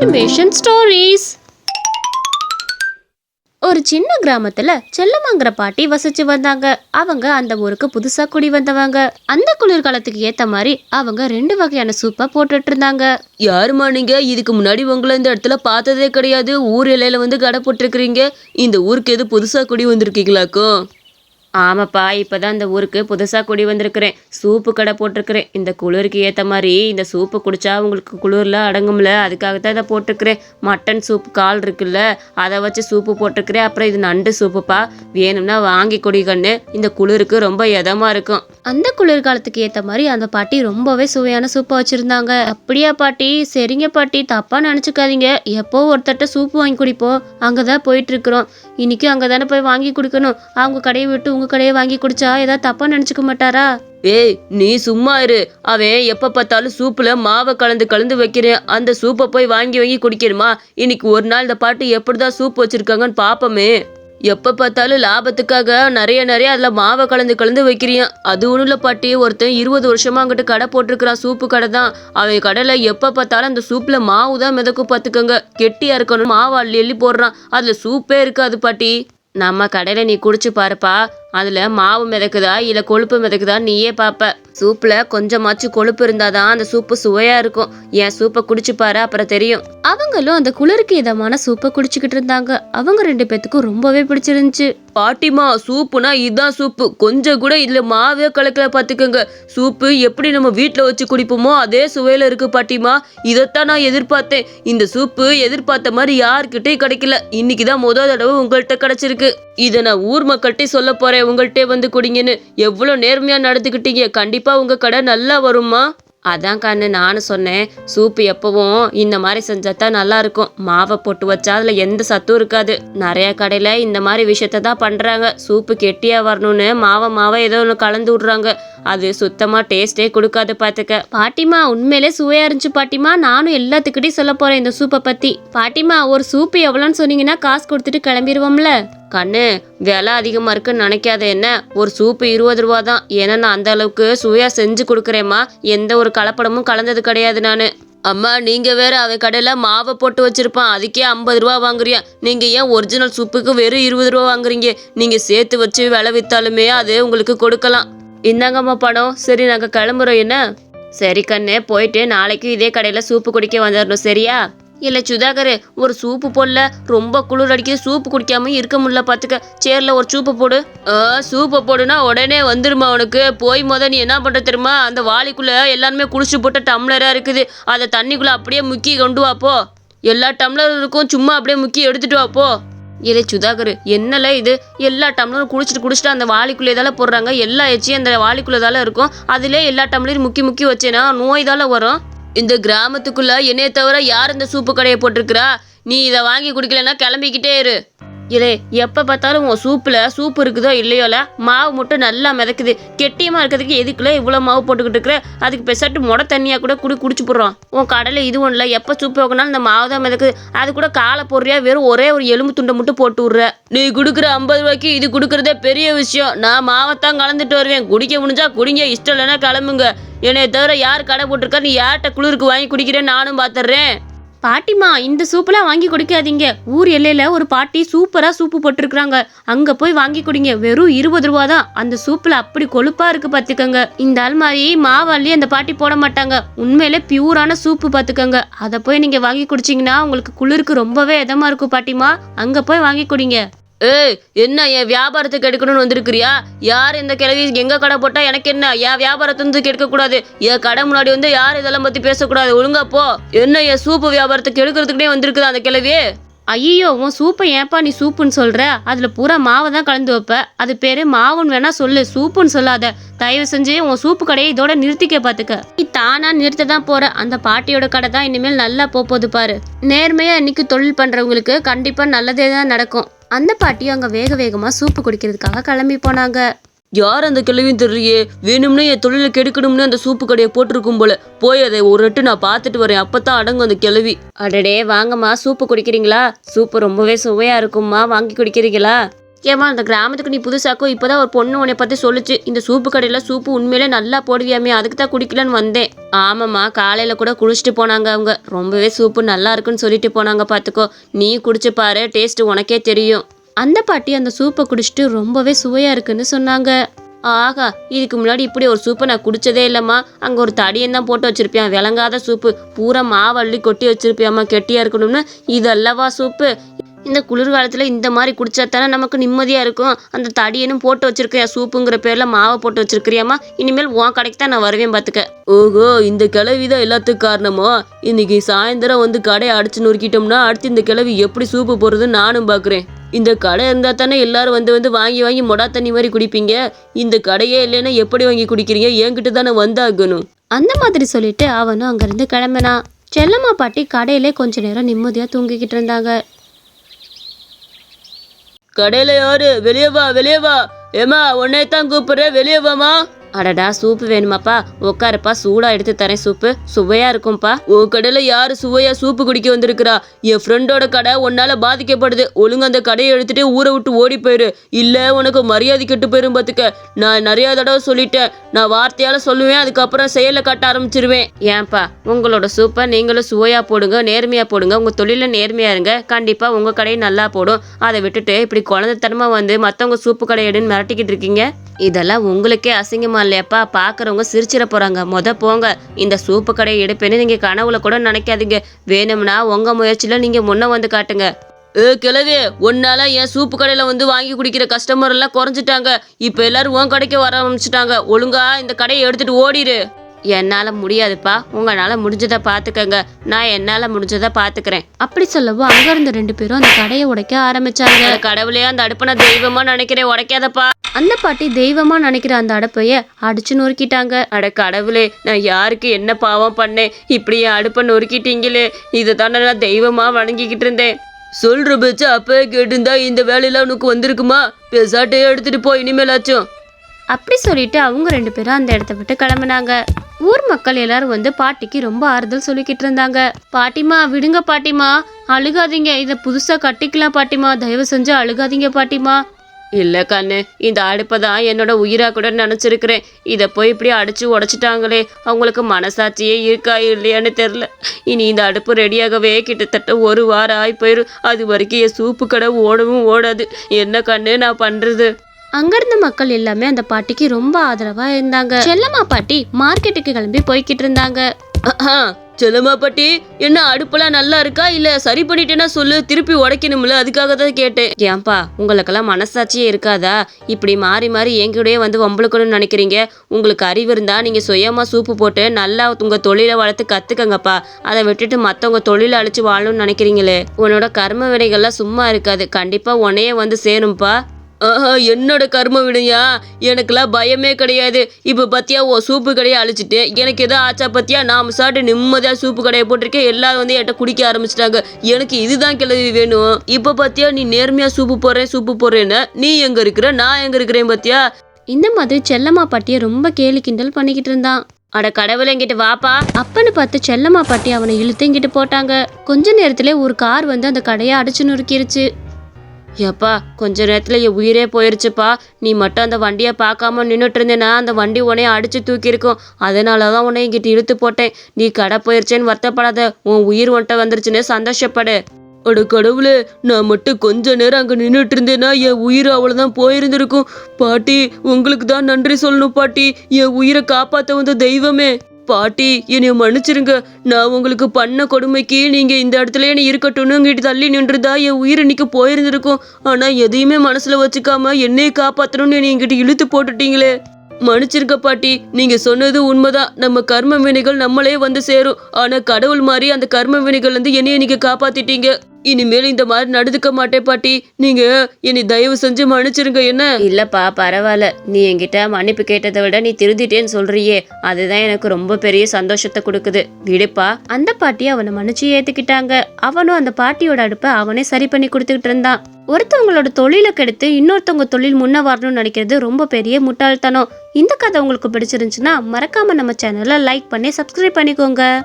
Animation stories ஒரு சின்ன கிராமத்துல செல்லமாங்கிற பாட்டி வசிச்சு வந்தாங்க. அவங்க அந்த ஊருக்கு புதுசா குடி வந்தவங்க. அந்த குளிர்காலத்துக்கு ஏத்த மாதிரி அவங்க ரெண்டு வகையான சூப்பை போட்டுட்டு இருந்தாங்க யாருமா நீங்க? இதுக்கு முன்னாடி உங்களை இந்த இடத்துல பார்த்ததே கிடையாது. ஊர் எல்லையில வந்து கடை போட்டிருக்கிறீங்க. இந்த ஊருக்கு எது புதுசா குடி வந்திருக்கீங்களாக்கும்? ஆமாப்பா இப்போ தான் இந்த ஊருக்கு புதுசாக குடி வந்திருக்கிறேன். சூப்பு கடை போட்டிருக்கிறேன். இந்த குளிருக்கு ஏற்ற மாதிரி இந்த சூப்பு குடித்தா உங்களுக்கு குளிரில் அடங்கும்ல. அதுக்காக தான் இதை போட்டிருக்கிறேன். மட்டன் சூப் கால் இருக்குல்ல அதை வச்சு சூப்பு போட்டிருக்கிறேன். அப்புறம் இது நண்டு சூப்புப்பா. வேணும்னா வாங்கி குடி இந்த குளிருக்கு ரொம்ப இதமாக இருக்கும். அந்த குளிர்காலத்துக்கு ஏற்ற மாதிரி அந்த பாட்டி ரொம்பவே சுவையான சூப்பை வச்சுருந்தாங்க. அப்படியா பாட்டி? சரிங்க பாட்டி. தப்பாக நினச்சிக்காதீங்க. எப்போ ஒருத்தட்ட சூப்பு வாங்கி குடிப்போம்? அங்கே தான் போயிட்டுருக்குறோம் இன்றைக்கும் அங்கே தானே போய் வாங்கி குடிக்கணும். அவங்க கடையை விட்டு உங்க கடையை வாங்கி குடிச்சா ஏதாவது தப்பா நினைச்சுக்க மாட்டாரா? ஏய் நீ சும்மா இரு. அவன் எப்ப பார்த்தாலும் சூப்புல மாவை கலந்து கலந்து வைக்கிறேன். அந்த சூப்பை போய் வாங்கி வாங்கி குடிக்கணுமா? இன்னைக்கு ஒரு நாள் இந்த பாட்டு எப்படிதான் சூப் வச்சிருக்காங்கன்னு பாப்பமே. எப்ப பார்த்தாலும் லாபத்துக்காக நிறைய நிறைய அதுல மாவை கலந்து கலந்து வைக்கிறியா அது ஒண்ணும் பாட்டி. ஒருத்தன் இருபது வருஷமா அங்கிட்டு கடை போட்டிருக்கிறான் சூப்பு கடை தான். அவன் கடையில எப்ப பார்த்தாலும் அந்த சூப்ல மாவு தான் மிதக்கும் பாத்துக்கோங்க கெட்டியா இருக்கணும். மாவு அள்ளி அள்ளி போடுறான். அதுல சூப்பே இருக்காது பாட்டி. நம்ம கடையில நீ குடிச்சு பாருப்பா. அதுல மாவு மிதக்குதா இல்ல கொழுப்பு மிதக்குதா நீயே பாப்ப. சூப்ல கொஞ்சமாச்சும் கொழுப்பு இருந்தாதான் அந்த சூப்பு சுவையா இருக்கும். என் சூப்பை குடிச்சு பாரு அப்புறம் தெரியும். அவங்களும் அந்த குளிருக்கு இதமான சூப்பை குடிச்சுக்கிட்டு இருந்தாங்க. அவங்க ரெண்டு பேத்துக்கும் ரொம்பவே பிடிச்சிருந்துச்சு. பாட்டிமா சூப்புனா இதுதான் சூப்பு. கொஞ்சம் கூட இதுல மாவே கலக்கல பாத்துக்கோங்க. சூப்பு எப்படி நம்ம வீட்ல வச்சு குடிப்போமோ அதே சுவையில இருக்கு பாட்டிமா. இதைத்தான் நான் எதிர்பார்த்தேன். இந்த சூப்பு எதிர்பார்த்த மாதிரி யாருக்கிட்டையும் கிடைக்கல. இன்னைக்கு தான் முதல் தடவை உங்கள்கிட்ட கிடைச்சிருக்கு. இதை நான் ஊர் மக்கள்கிட்ட சொல்ல போறேன். உங்கள்கிட்ட வந்து குடிங்கன்னு எவ்வளோ நேர்மையா நடந்துக்கிட்டீங்க. கண்டிப்பா உங்க கடை நல்லா வருமா அதான் கண்ணு நானும் சொன்னேன் சூப்பு எப்பவும் இந்த மாதிரி செஞ்சா தான் நல்லா இருக்கும். மாவை போட்டு வச்சா அதுல எந்த சத்தும் இருக்காது. நிறைய கடையில இந்த மாதிரி விஷயத்த தான் பண்றாங்க. சூப்பு கெட்டியா வரணும்னு மாவை மாவை ஏதோ ஒன்று கலந்து விடுறாங்க. அது சுத்தமா டேஸ்டே கொடுக்காது பாத்துக்க. பாட்டிமா உண்மையிலே சுவையா இருந்துச்சு பாட்டிமா. நானும் எல்லாத்துக்கிட்டையும் சொல்ல போறேன் இந்த சூப்பை பத்தி. பாட்டிமா ஒரு சூப்பு எவ்வளோன்னு சொன்னீங்கன்னா காசு கொடுத்துட்டு கிளம்பிடுவோம்ல. கண்ணு விலை அதிகமாக இருக்குன்னு நினைக்காத என்ன? ஒரு சூப்பு இருபது ரூபா தான் ஏன்னா நான் அந்த அளவுக்கு சுவையாக செஞ்சு கொடுக்குறேம்மா. எந்த ஒரு கலப்படமும் கலந்தது கிடையாது நான். அம்மா நீங்க வேற அவன் கடையில மாவை போட்டு வச்சிருப்பான். அதுக்கே ஐம்பது ரூபா வாங்குறியா? நீங்க ஏன் ஒரிஜினல் சூப்புக்கு வெறும் இருபது ரூபா வாங்குறீங்க? நீங்க சேர்த்து வச்சு விலை வித்தாலுமே அது உங்களுக்கு கொடுக்கலாம். இந்தாங்கம்மா பணம். சரி நாங்கள் கிளம்புறோம். என்ன? சரி கண்ணு போயிட்டு நாளைக்கு இதே கடையில் சூப்பு குடிக்க வந்துடணும் சரியா? இல்லை சுதாகர் ஒரு சூப்பு போடல. ரொம்ப குளிர் அடிக்குது சூப்பு குடிக்காம இருக்க முடியல பார்த்துக்க சேரில் ஒரு சூப்பு போடு. ஆ சூப்பை போடுனா உடனே வந்துருமா உனக்கு? போய் முத நீ என்ன பண்ணுற தெரியுமா? அந்த வாளிக்குள்ளே எல்லாருமே குடிச்சு போட்ட டம்ளராக இருக்குது. அதை தண்ணிக்குள்ளே அப்படியே முக்கி கொண்டு வாப்போ எல்லா டம்ளருக்கும் சும்மா அப்படியே முக்கி எடுத்துட்டு வாப்போ இல்லை சுதாகர் என்னல இது? எல்லா டம்ளரும் குடிச்சிட்டு குடிச்சிட்டு அந்த வாளிக்குள்ளே தான் போடுறாங்க. எல்லா எச்சியும் அந்த வாளிக்குள்ளே தான் இருக்கும். அதிலே எல்லா டம்ளரும் முக்கி முக்கி வச்சேன்னா நோய் தால வரும். இந்த கிராமத்துக்குள்ள என்னைய தவிர யார் இந்த சூப்பு கடையை போட்டிருக்கிறா? நீ இதை வாங்கி குடிக்கலன்னா கிளம்பிக்கிட்டே இரு. இலே எப்போ பார்த்தாலும் உன் சூப்பில் சூப்பு இருக்குதோ இல்லையோல? மாவு மட்டும் நல்லா மிதக்குது. கெட்டியமாக இருக்கிறதுக்கு எதுக்குள்ள இவ்வளோ மாவு போட்டுக்கிட்டு இருக்கிற? அதுக்கு பெசாட்டு முட தண்ணியாக கூட குடி குடிச்சு போடுறோம். உன் கடையில் இது ஒன்றும் இல்லை எப்போ சூப்பு வைக்கனாலும் இந்த மாவு தான் மிதக்குது. அது கூட காலை போடுறியா வெறும் ஒரே ஒரு எலும்பு துண்டை மட்டும் போட்டு விட்ற. நீ கொடுக்குற ஐம்பது ரூபாய்க்கு இது கொடுக்குறதே பெரிய விஷயம். நான் மாவைத்தான் கலந்துட்டு வருவேன். குடிக்க முடிஞ்சா குடிங்க. இஷ்டம் இல்லைன்னா கிளம்புங்க. என்னைய தவிர யார் கடை போட்டிருக்கா? நீ யார்கிட்ட குளிருக்கு வாங்கி குடிக்கிறேன்னு நானும் பார்த்துடுறேன் பாட்டிமா இந்த சூப்பெல்லாம் வாங்கி குடிக்காதீங்க. ஊர் எல்லையில் ஒரு பாட்டி சூப்பராக சூப்பு போட்டிருக்கிறாங்க. அங்கே போய் வாங்கி குடிங்க. வெறும் இருபது ரூபா தான். அந்த சூப்பில் அப்படி கொழுப்பாக இருக்குது பார்த்துக்கோங்க இந்த ஆள் மாதிரி மாவாள்ளி அந்த பாட்டி போட மாட்டாங்க. உண்மையிலே பியூரான சூப்பு பார்த்துக்கோங்க அதை போய் நீங்கள் வாங்கி குடிச்சிங்கன்னா உங்களுக்கு குளிருக்கு ரொம்பவே இதமாக இருக்கும் பாட்டிமா அங்கே போய் வாங்கி குடிங்க. ஏய் என்ன என் வியாபாரத்துக்கு எடுக்கணும்னு வந்திருக்கிறியா? யார் இந்த கிழவி? எங்க கடை போட்டா எனக்கு என்ன? என் வியாபாரத்தை வந்து கெடுக்க கூடாது என் கடை முன்னாடி வந்து யார் இதெல்லாம் பத்தி பேசக்கூடாது. ஒழுங்கா போ. என்ன என் சூப்பு வியாபாரத்துக்கு எடுக்கிறதுக்குனே வந்திருக்குது அந்த கிழவி? ஐயோ உன் சூப்பை ஏன்பா நீ சூப்புன்னு சொல்ற? அதுல பூரா மாவை தான் கலந்து வைப்ப. அது பேரு மாவுன்னு வேணா சொல்லு. சூப்புன்னு சொல்லாத. தயவு செஞ்சு உன் சூப்பு கடையை இதோட நிறுத்திக்க பாத்துக்க. நீ தானா நிறுத்த தான் போற. அந்த பாட்டியோட கடை தான் இனிமேல் நல்லா போக போகுது பாரு. நேர்மையா இன்னைக்கு தொழில் பண்றவங்களுக்கு கண்டிப்பா நல்லதே தான் நடக்கும். அந்த பாட்டியும் அங்க வேக வேகமா சூப்பு குடிக்கிறதுக்காக கிளம்பி போனாங்க. யார் அந்த கிழவியும் தெரியலையே. வேணும்னே என் தொழிலை கெடுக்கணும்னு அந்த சூப்பு கடையை போட்டிருக்கும் போல. போய் அதை ஒரு எட்டு நான் பார்த்துட்டு வரேன். அப்பதான் அடங்கும் அந்த கிழவி. அடடே வாங்கம்மா. சூப்பு குடிக்கிறீங்களா? சூப்பு ரொம்பவே சுவையா இருக்கும்மா. வாங்கி குடிக்கிறீங்களா? ஏமா அந்த கிராமத்துக்கு நீ புதுசாக இப்போ தான் ஒரு பொண்ணு உன்னை பற்றி சொல்லுச்சு. இந்த சூப்பு கடையில் சூப்பு உண்மையிலே நல்லா போடுவியாமே அதுக்கு தான் குடிக்கலன்னு வந்தேன். ஆமாம்மா காலையில் கூட குளிச்சுட்டு போனாங்க அவங்க. ரொம்பவே சூப்பு நல்லா இருக்குன்னு சொல்லிட்டு போனாங்க பார்த்துக்கோ நீ குடிச்சு பாரு டேஸ்ட்டு உனக்கே தெரியும். அந்த பாட்டி அந்த சூப்பை குடிச்சிட்டு ரொம்பவே சுவையாக இருக்குன்னு சொன்னாங்க. ஆகா இதுக்கு முன்னாடி இப்படி ஒரு சூப்பை நான் குடிச்சதே இல்லைம்மா. அங்கே ஒரு தடியன் தான் போட்டு வச்சுருப்பியான் விளங்காத சூப்பு. பூரா மாவள்ளி கொட்டி வச்சுருப்பியாம்மா. கெட்டியாக இருக்கணும்னு. இதல்லவா சூப்பு. இந்த குளிர்காலத்தில் இந்த மாதிரி குடிச்சா தானே நமக்கு நிம்மதியாக இருக்கும். அந்த தடியனும் போட்டு வச்சிருக்கியா சூப்புங்கிற பேரில் மாவை போட்டு வச்சிருக்கிறியாம்மா? இனிமேல் உன் கடைக்கு தான் நான் வருவேன் பார்த்துக்க ஓஹோ இந்த கிளவி தான் எல்லாத்துக்கும் காரணமோ? இன்னைக்கு சாயந்தரம் வந்து கடையை அடிச்சு நொறுக்கிட்டோம்னா அடுத்து இந்த கிளவி எப்படி சூப்பு போடுறதுன்னு நானும் பார்க்குறேன் இந்த கடை இருந்தால் தானே எல்லாரும் வந்து வந்து வாங்கி வாங்கி மொடா தண்ணி மாதிரி குடிப்பீங்க? இந்த கடையே இல்லைன்னா எப்படி வாங்கி குடிக்கிறீங்க? என்கிட்ட தானே வந்தாகணும் அந்த மாதிரி சொல்லிட்டு அவனும் அங்கேருந்து கிளம்பினான். செல்லம்மா பாட்டி கடையிலே கொஞ்ச நேரம் நிம்மதியாக தூங்கிக்கிட்டு இருந்தாங்க. கடையில யாரு? வெளியே வா வெளியே வா. ஏமா உன்னை தான் கூப்பிடுறேன். வெளியே வாமா அடடா சூப்பு வேணுமாப்பா? உட்காருப்பா சூடாக எடுத்து தரேன் சூப்பு. சுவையாக இருக்கும்ப்பா உன் கடையில யாரு சுவையா சூப்பு குடிக்க வந்திருக்கிறா? என் ஃப்ரெண்டோட கடை உன்னால பாதிக்கப்படுது. ஒழுங்கு அந்த கடையை எடுத்துட்டு ஊரை விட்டு ஓடி போயிரு. இல்ல உனக்கு மரியாதை கெட்டு போயிரும் பாத்துக்க. நான் நிறைய தடவை சொல்லிட்டேன். நான் வார்த்தையால சொல்லுவேன் அதுக்கப்புறம் செயல காட்ட ஆரம்பிச்சிருவேன். ஏன்பா உங்களோட சூப்பை நீங்களும் சுவையாக போடுங்க நேர்மையாக போடுங்க. உங்கள் தொழிலில் நேர்மையாக இருங்க. கண்டிப்பாக உங்கள் கடையும் நல்லா போடும். அதை விட்டுட்டு இப்படி குழந்தைத்தனமாக வந்து மற்றவங்க சூப்பு கடை எடுன்னு மிரட்டிக்கிட்டு இருக்கீங்க? இதெல்லாம் உங்களுக்கே அசிங்கமா இல்லையாப்பா பார்க்குறவங்க சிரிச்சிட போகிறாங்க மொத போங்க. இந்த சூப்பு கடையை எடுப்பேன்னு நீங்கள் கனவுல கூட நினைக்காதீங்க. வேணும்னா உங்கள் முயற்சியில் நீங்கள் முன்ன வந்து காட்டுங்க. ஏ கிழவே உன்னால என் சூப்பு கடையில வந்து வாங்கி குடிக்கிற கஸ்டமர் எல்லாம் குறைஞ்சிட்டாங்க. இப்ப எல்லாரும் உன் கடைக்கு வர ஆரம்பிச்சிட்டாங்க. ஒழுங்கா இந்த கடையை எடுத்துட்டு ஓடிடு என்னால் முடியாதுப்பா. உங்களால் முடிஞ்சதை பார்த்துக்கங்க நான் என்னால் முடிஞ்சதை பார்த்துக்கிறேன் அப்படி சொல்லவும் அங்கே இருந்த ரெண்டு பேரும் அந்த கடையை உடைக்க ஆரம்பிச்சாங்க. அட கடவுளே அந்த அடுப்பை நான் தெய்வமா நினைக்கிறேன். உடைக்காதப்பா. அந்த பாட்டி தெய்வமா நினைக்கிற அந்த அடப்பைய அடிச்சு நொறுக்கிட்டாங்க. அட கடவுளே நான் யாருக்கு என்ன பாவம் பண்ணேன்? இப்படி என் அடுப்பை நொறுக்கிட்டீங்களே இதை தானே நான் தெய்வமா வணங்கிக்கிட்டு இருந்தேன். சொல்ற பேச்சு அப்பவே கேட்டிருந்தா இந்த வேலையெல்லாம் உனக்கு வந்திருக்குமா? பெசாட்டையே எடுத்துட்டு போ இனிமேலாச்சும். அப்படி சொல்லிட்டு அவங்க ரெண்டு பேரும் அந்த இடத்த விட்டு கிளம்புனாங்க. ஊர் மக்கள் எல்லாரும் வந்து பாட்டிக்கு ரொம்ப ஆறுதல் சொல்லிக்கிட்டு இருந்தாங்க. பாட்டிமா விடுங்க பாட்டிமா அழுகாதீங்க இதை புதுசா கட்டிக்கலாம் பாட்டிமா தயவு செஞ்சு அழுகாதீங்க பாட்டிமா இல்ல கண்ணு இந்த அடுப்பை தான் என்னோட உயிரா கூட நினைச்சிருக்கிறேன். இதை போய் இப்படி அடிச்சு உடைச்சிட்டாங்களே அவங்களுக்கு மனசாட்சியே இருக்கா இல்லையான்னு தெரில இனி இந்த அடுப்பு ரெடியாகவே கிட்டத்தட்ட ஒரு வாரம் ஆகி போயிடும் அது வரைக்கும் என் சூப்பு கடை ஓடவும் ஓடாது. என்ன கண்ணு நான் பண்றது? அங்க இருந்த மக்கள் எல்லாமே அந்த பாட்டிக்கு ரொம்ப ஆதரவா இருந்தாங்க. செல்லம்மா பாட்டி மார்க்கெட்டுக்கு கிளம்பி போய்கிட்டு இருந்தாங்க. அஹ், செல்லம்மா பாட்டி என்ன அடுப்பெல்லாம் நல்லா இருக்கா? இல்ல சரி பண்ணிட்டேன்னா சொல்லு திருப்பி உடைக்கணும்ல அதுக்காக தான் கேட்டேன். ஏன்பா உங்களுக்கெல்லாம் மனசாட்சியே இருக்காதா? இப்படி மாறி மாறி எங்கூடயே வந்து வம்பளுக்கணும்னு நினைக்கிறீங்க. உங்களுக்கு அறிவு இருந்தா நீங்க சுயமா சூப்பு போட்டு நல்லா உங்க தொழிலை வளர்த்து கத்துக்கங்கப்பா. அதை விட்டுட்டு மத்தவங்க தொழிலை அழிச்சு வாழணும்னு நினைக்கிறீங்களே. உன்னோட கர்ம வினைகள்லாம் சும்மா இருக்காது. கண்டிப்பா உன்னையே வந்து சேரும்பா. ஆஹா என்னோட கர்ம வினையா எனக்குலாம் பயமே கிடையாது. இப்போ பத்தியா ஓ சூப்பு கடையை அழிச்சிட்டு எனக்கு எதோ ஆச்சா பத்தியா? நாம் சாப்பிட்டு நிம்மதியாக சூப்பு கடையை போட்டிருக்கேன். எல்லாரும் வந்து என்கிட்ட குடிக்க ஆரம்பிச்சிட்டாங்க. எனக்கு இதுதான் கிளவி வேணும். இப்போ பத்தியா நீ நேர்மையாக சூப்பு போடுறேன் சூப்பு போடுறேன்னு. நீ எங்கே இருக்கிற? நான் எங்கே இருக்கிறேன் பத்தியா? இந்த மாதிரி செல்லம்மா பாட்டியை ரொம்ப கேலி கிண்டல் பண்ணிக்கிட்டு இருந்தான். அட கடவுளை என்கிட்ட வாப்பா அப்பன்னு பார்த்து செல்லம்மா பாட்டி அவனை இழுத்து இங்கிட்டு போட்டாங்க. கொஞ்ச நேரத்திலே ஒரு கார் வந்து அந்த கடையை அடிச்சு நொறுக்கிருச்சு. எப்பா கொஞ்ச நேரத்தில் என் உயிரே போயிருச்சுப்பா. நீ மட்டும் அந்த வண்டியை பார்க்காம நின்றுட்டு இருந்தேன்னா அந்த வண்டி உன்னைய அடித்து தூக்கியிருக்கும். அதனால தான் உன்னை இங்கிட்டு இழுத்து போட்டேன். நீ கடை போயிருச்சேன்னு வருத்தப்படாத. உன் உயிர் உன்ட்ட வந்துருச்சுன்னு சந்தோஷப்படு. அட கடவுளே நான் மட்டும் கொஞ்ச நேரம் அங்கே நின்றுட்டு இருந்தேன்னா என் உயிர் அவ்வளோதான் போயிருந்திருக்கும். பாட்டி உங்களுக்கு தான் நன்றி சொல்லணும் பாட்டி. என் உயிரை காப்பாற்ற வந்த தெய்வமே. பாட்டி என்னை மன்னிச்சிருங்க. நான் உங்களுக்கு பண்ண கொடுமைக்கு நீங்க இந்த இடத்துல என்ன இருக்கட்டும்னு இங்கிட்டு தள்ளி நின்றுதா என் உயிர் இன்னைக்கு போயிருந்திருக்கும். ஆனா எதையுமே மனசுல வச்சுக்காம என்னையை காப்பாத்தணும்னு என்னை இங்கிட்டு இழுத்து போட்டுட்டீங்களே. மன்னிச்சிருக்க பாட்டி நீங்க சொன்னது உண்மைதான். நம்ம கர்ம வினைகள் நம்மளே வந்து சேரும். ஆனா கடவுள் மாதிரி அந்த கர்ம வினைகள் வந்து என்னைய நீங்க காப்பாத்திட்டீங்க. இனிமேல் இந்த மாதிரி நடந்துக்க மாட்டேன் பாட்டி. நீங்க என்னை தயவு செஞ்சு மன்னிச்சிருங்க என்ன? இல்லப்பா பரவாயில்ல. நீ என்கிட்ட மன்னிப்பு கேட்டதை விட நீ திருந்திட்டேன்னு சொல்றியே. அதுதான் எனக்கு ரொம்ப பெரிய சந்தோஷத்தை கொடுக்குது. விடுப்பா. அந்த பாட்டி அவனை மன்னிச்சு ஏத்துக்கிட்டாங்க. அவனும் அந்த பாட்டியோட அடுப்பை அவனே சரி பண்ணி கொடுத்துக்கிட்டு இருந்தான். ஒருத்தவங்களோட தொழிலை கெடுத்து இன்னொருத்தவங்க தொழில் முன்ன வரணும்னு நினைக்கிறது ரொம்ப பெரிய முட்டாள்தனம். இந்த கதை உங்களுக்கு பிடிச்சிருந்துச்சுன்னா மறக்காம நம்ம சேனலை லைக் பண்ணி சப்ஸ்கிரைப் பண்ணிக்கோங்க.